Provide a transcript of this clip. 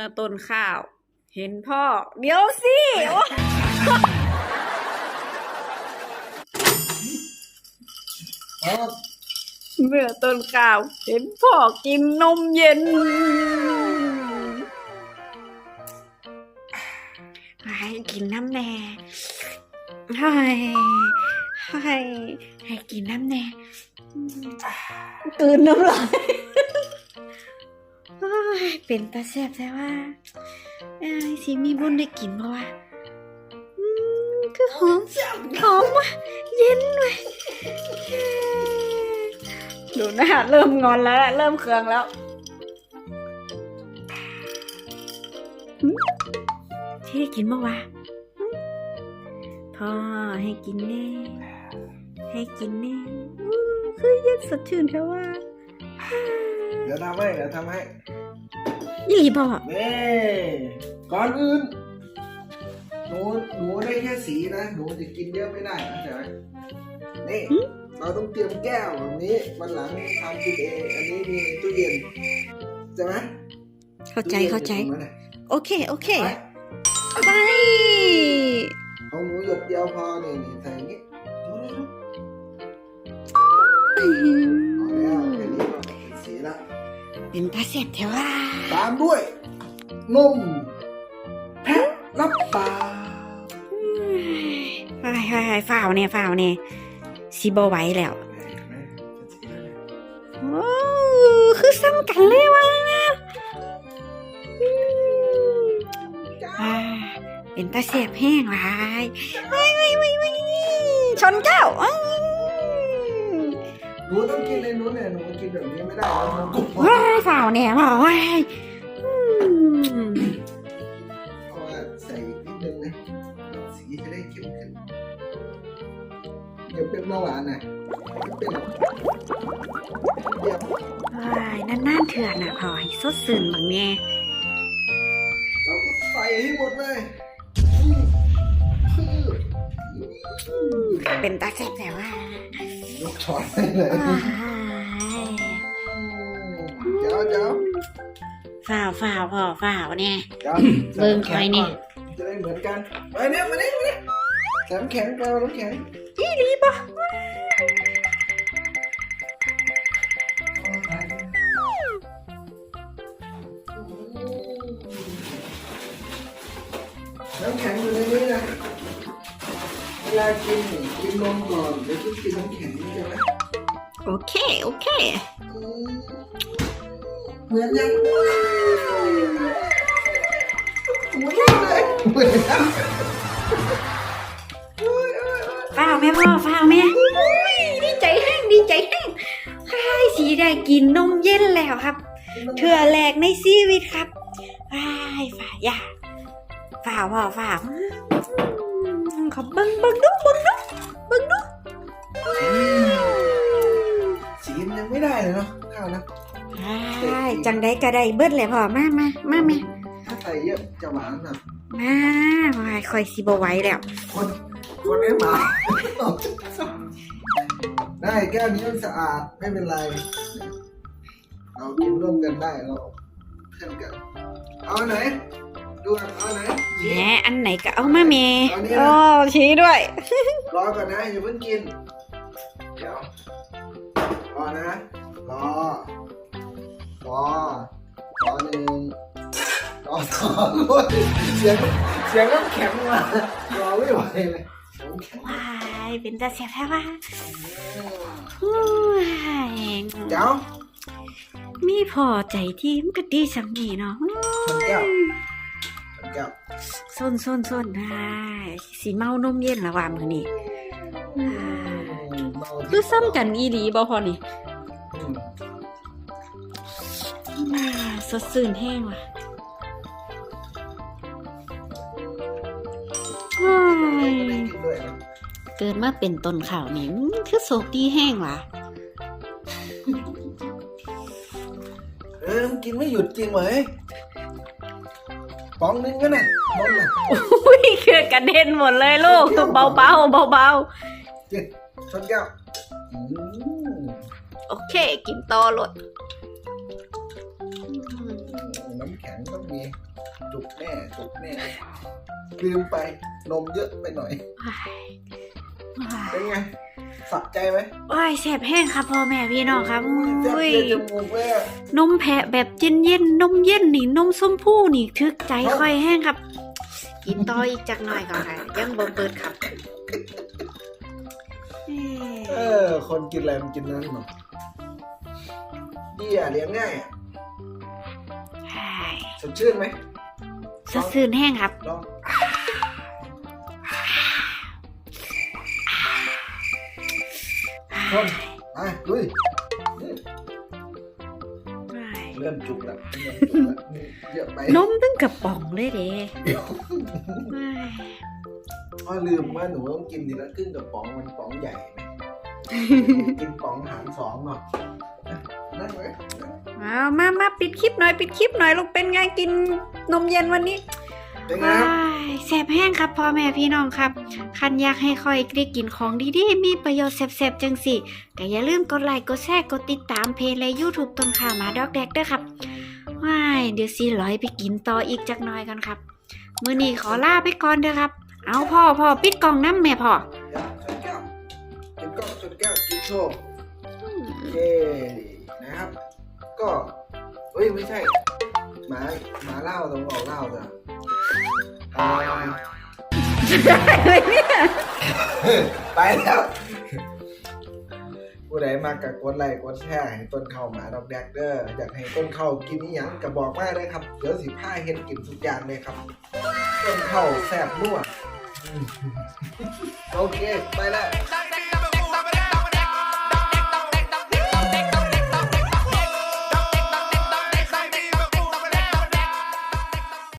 อต้นข้าว เห็นพ่อ เดี๋ยวสิโอ๊ยครับเมื่อต้นข้าว เห็นพ่อกินนมเย็นให้กินน้ำแน่ให้ให้ให้กินน้ำแน่กลืนน้ำลายโอ้ ยเป็นตาแซ่บแต่ว่าไอ้ยสิมีบุญได้กินเพราะว่าอืมคือหอมหอมว่ะเย็นเลยดูน้าเริ่มงอนแล้ว เริ่มเคืองแล้วที่ได้กินเมื่อวะพ่อให้กินแน่ ให้กินแน่คือเย็นสดชื่นเทว่า เดี๋ยวทำให้ เดี๋ยวทำให้ ยี่หลีบอกนี่ก่อนอื่น หนู หนูได้แค่สีนะ หนูจะกินเยอะไม่ได้เข้าใจไหมนี่ เราต้องเตรียมแก้วแบบนี้ วันหลังทำกินเอง อันนี้มีในตู้เย็นใช่ไหมเข้าใจ เข้าใจตู้ย็นอยู่ตรงนั้นน่ะโอเค โอเค ไปไปเอาหนูหยดเดียวพอนี่นี่ใส่ เป็นตาแซ่บเทว่าตามด้วย นม แพะรับปลาไปไปไปฝ่าวเนี่ยฝ่าวเนี่ยซีบไหว้แล้วโอ้คือซ้ำกันเลยวะอ่าเป็นตาเสียบแห้งหลายไว้ไว้ไว้ไว้ชนเจ้าอ้าว หนูต้องกินในนู้นเนี่ยหนูกินแบบนี้ไม่ได้นะมันกรุบว้ายฝ่าวเนี่ยบอกว่าอืมเพราะว่าใส่อีกนิดนึงนะสีจะได้เข้มขึ้นอย่าเป็นเบาหวานนะไม่เป็นหรอกเดี๋ยวว้ายนั่นๆเถื่อนอะพอให้สดสื่นบางแน่เราก็ใส่ให้หมดเลยเป็นตาเสียบแต่ว่า ยกช้อนให้เลยว้ายเดี๋ยวเดี๋ยวฝ่าวฝ่าวพอฝ่าวเนี่ยเดี๋ยวเบิ่งคอยนี่ จะได้เหมือนกันไปเนี่ยมาเนี่ยมาเนี่ยแสมแข็งไปเอาน้ำแข็งอีหลีปะน้ำแข็งอยู่ในนี้นะ เวลากินนี่กินนมก่อนเดี๋ยวจะกินน้ำแข็งใช่ไหมโอเค โอเคอืมเหมือนยังเหมือนยังเลยเหมือนยังฝ้าวแม่พ่อฝ้าวแม่อุ้ยดีใจแห้งดีใจแห้งไอ้ายสีได้กินนมเย็นแล้วครับ เถื่อแหลกในชีวิตครับไอ้ายฝ่าอย่าฝ่าวพ่อฝ่า วอืมขอเบิ้งเบิ้งดูเบิ้งดูเบิ้งดูสีมันยังไม่ได้เลยเนาะข้าวนะไอ้ายจังได้ก็ได้เบิดเลยพ่อมามามาแม่ถ้าใส่เยอะจะหวานนะมาว้ายคอยสิบไหว้แล้ว คนคนไม่หมาได้แก้วนี้มันสะอาดไม่เป็นไร เรากินร่วมกันได้เราเพื่อนกันเอาอันไหน ดูกันเอาอันไหนแหมอันไหนก็เอามาแม่เอานี่นะโอ้ชี้ด้วย รอก่อนนะอย่าเพิ่งกิน เดี๋ยว รอนะ รอ รอ รอหนึ่งรอสองโอ้ยเสียงเสียงน้ำแข็งมารอไม่ไหวเลยน้ำแข็งว้ายเป็นตาเสียบแท้ว่าว้ายเดี๋ยวมีพอใจที่มันก็ดีสังนีเนาะ ชนแก้วชนแก้วส้นส้นส้นได้สีเมานมเย็นละว่ามือนี่คือซ้ำกันอีหลีบ่พอนี่อืมอ่าสดสื่นแห้งว่ะว้าไม่ยได้กินด้วยนะเกิดมาเป็นต้นข่าวนี่อื้อคือโศกดีแห้งว่ะเออมันกินไม่หยุดจริงเหรอเฮ้ย ปองนึงก็น่ะปองน่ะอุ้ยคือกระเด็นหมดเลยลูกเบาเบาเบาเบากินชนแก้วอืมๆโอเค กินต่อรถน้ำแข็งต้องมีจุกแน่จุกแน่ลืมไปนมเยอะไปหน่อยว้ายว้าย เป็นไงสะใจไหมโอ้ยแสบแห้งครับพ่อแม่พี่น้องครับแซ่บอุ้ยเย็นจมูกเลยอะนมแพะแบบเย็นเย็นๆนมเย็นนี่นมส้มผู้นี่ทึกใจค่อยแห้งครับ กินต่ออีกจักหน่อยก่อนค่ะยังบ่เบิดครับเอ้เอยอคนกินอะไรมันกินนั้นเนาะดีอะเลี้ยงง่ายอะใช่สดชื่นไหมสดชื่นแห้งครับลอง คนไปลุยอืมเริ่มจุกแล้วเริ่มจุกแล้วอืมเยอะไปนมตึ้งกระป๋องเลยเด้อ๋อลืมว่าหนูต้องกินทีละครึ่งกับป๋องมันป๋องใหญ่ไหมกินป๋องหารสองเนาะนะนั่งไว้นั่งเอามามาปิดคลิปหน่อยปิดคลิปหน่อยลูกเป็นไงกินนมเย็นวันนี้เป็นไงครับว้าย แสบแห้งครับพ่อแม่พี่น้องครับคันอยากให้คอยได้กินของดีๆ มีประโยชน์แซ่บๆจังสิก็อย่าลืมกดไลค์กดแชร์กดติดตามเพจและ YouTube ต้นข่าวหมาดอกแดกด้วยครับว้ายเดี๋ยวสิร้อยไปกินต่ออีกจักหน่อยกันครับมื้อนี้ขอลาไปก่อนเด้อครับ เอาพ่อพ่อปิดกล่องน้ำแม่พ่ออย่าชนแก้วกินก้อนชนแก้วกินโชว์เย้นะครับ ก็เฮ้ยไม่ใช่หมาหมาเล่าต้องบอกเล่าจ้ะ อ่าไปแล้ว ผู้ใดมากับกดไลค์กดแชร์ให้ต้นเข้าหมาดอกแดกเด้ออยากให้ต้นเข้ากินนี่ยังก็บอกมาเลยครับ เดี๋ยวสิผ้าเห็นกินทุกอย่างเลยครับ ต้นเข้าแซ่บนัวโอเค ไปแล้ว